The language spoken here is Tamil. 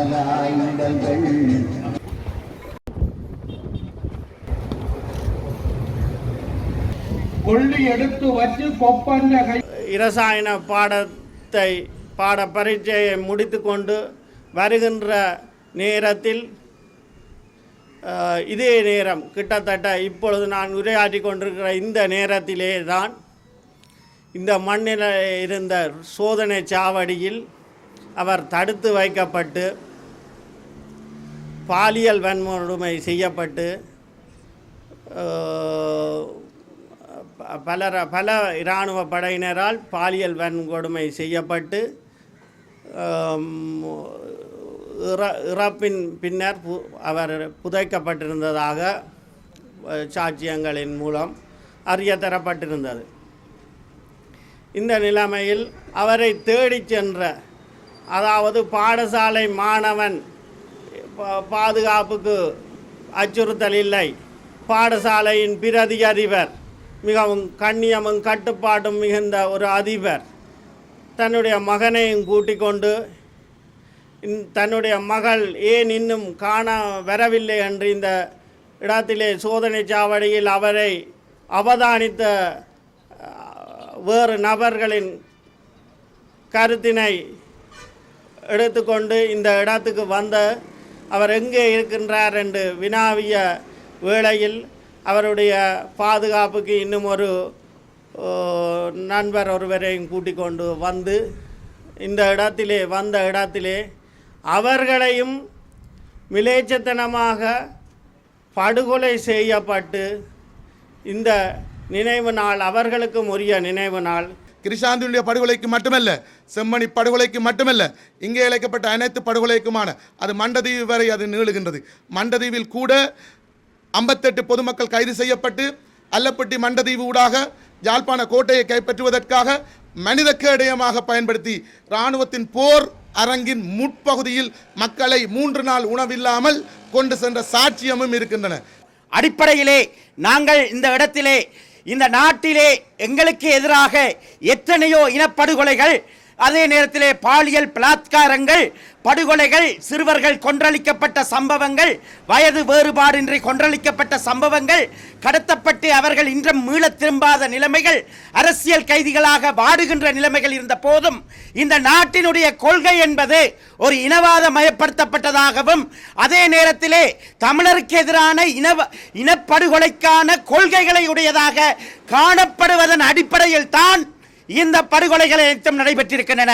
அனலாயுதங்கள் கொள்ளி எடுத்து வச்சு கை இரசாயன பாடத்தை பாட பரீட்சையை முடித்துக்கொண்டு வருகின்ற நேரத்தில் இதே நேரம் கிட்டத்தட்ட இப்பொழுது நான் உரையாற்றி கொண்டிருக்கிற இந்த நேரத்திலே தான் இந்த மண்ணில் இருந்த சோதனை சாவடியில் அவர் தடுத்து வைக்கப்பட்டு பாலியல் வன்முறை செய்யப்பட்டு பல பல இராணுவ படையினரால் பாலியல் வன்கொடுமை செய்யப்பட்டு இற- இறப்பின் பின்னர் பு அவர் புதைக்கப்பட்டிருந்ததாக சாட்சியங்களின் மூலம் அறிய தரப்பட்டிருந்தது. இந்த நிலைமையில் அவரை தேடிச் சென்ற அதாவது பாடசாலை மாணவன் பாதுகாப்புக்கு அச்சுறுத்தல் இல்லை பாடசாலையின் பிரதி அதிபர் மிகவும் கண்ணியமும் கட்டுப்பாடும் மிகுந்த ஒரு அதிபர். தன்னுடைய மகனையும் கூட்டிக் கொண்டு இன்- தன்னுடைய மகள் ஏன் இன்னும் காண வரவில்லை என்று இந்த இடத்திலே சோதனை சாவடியில் அவரை அவதானித்த வேறு நபர்களின் கருத்தினை எடுத்துக்கொண்டு இந்த இடத்துக்கு வந்த அவர் எங்கே இருக்கின்றார் என்று வினாவிய வேளையில் அவருடைய பாதுகாப்புக்கு இன்னும் ஒரு நண்பர் ஒருவரையும் கூட்டிக் கொண்டு வந்து இந்த இடத்திலே வந்த இடத்திலே அவர்களையும் மிலேச்சத்தனமாக படுகொலை செய்யப்பட்டு இந்த நினைவு நாள் அவர்களுக்கும் உரிய நினைவு நாள் கிருஷாந்தினுடைய படுகொலைக்கு மட்டுமல்ல செம்மணி படுகொலைக்கு மட்டுமல்ல இங்கே இழைக்கப்பட்ட அனைத்து படுகொலைக்குமான அது மண்டதீவு வரை அது நீளுகின்றது. மண்டதீவில் கூட ஐம்பத்தெட்டு பொதுமக்கள் கைது செய்யப்பட்டு அல்லப்பட்டி மண்டதீவு ஊடாக யாழ்ப்பாண கோட்டையை கைப்பற்றுவதற்காக மனித கேடயமாக பயன்படுத்தி இராணுவத்தின் போர் அரங்கின் முற்பகுதியில் மக்களை மூன்று நாள் உணவில்லாமல் கொண்டு சென்ற சாட்சியமும் இருக்கின்றன. அடிப்படையிலே நாங்கள் இந்த இடத்திலே இந்த நாட்டிலே எங்களுக்கு எதிராக எத்தனையோ இனப்படுகொலைகள் அதே நேரத்திலே பாலியல் பலாத்காரங்கள் படுகொலைகள் சிறுவர்கள் கொன்றளிக்கப்பட்ட சம்பவங்கள் வயது வேறுபாடின்றி கொன்றளிக்கப்பட்ட சம்பவங்கள் கடத்தப்பட்டு அவர்கள் இன்றும் மீளத் திரும்பாத நிலைமைகள் அரசியல் கைதிகளாக வாடுகின்ற நிலைமைகள் இருந்த போதும் இந்த நாட்டினுடைய கொள்கை என்பது ஒரு இனவாத மயப்படுத்தப்பட்டதாகவும் அதே நேரத்திலே தமிழருக்கு எதிரான இனவ இனப்படுகொலைக்கான கொள்கைகளை உடையதாக காணப்படுவதன் அடிப்படையில் தான் இந்த படுகொலைகள் அனைத்தும் நடைபெற்றிருக்கின்றன.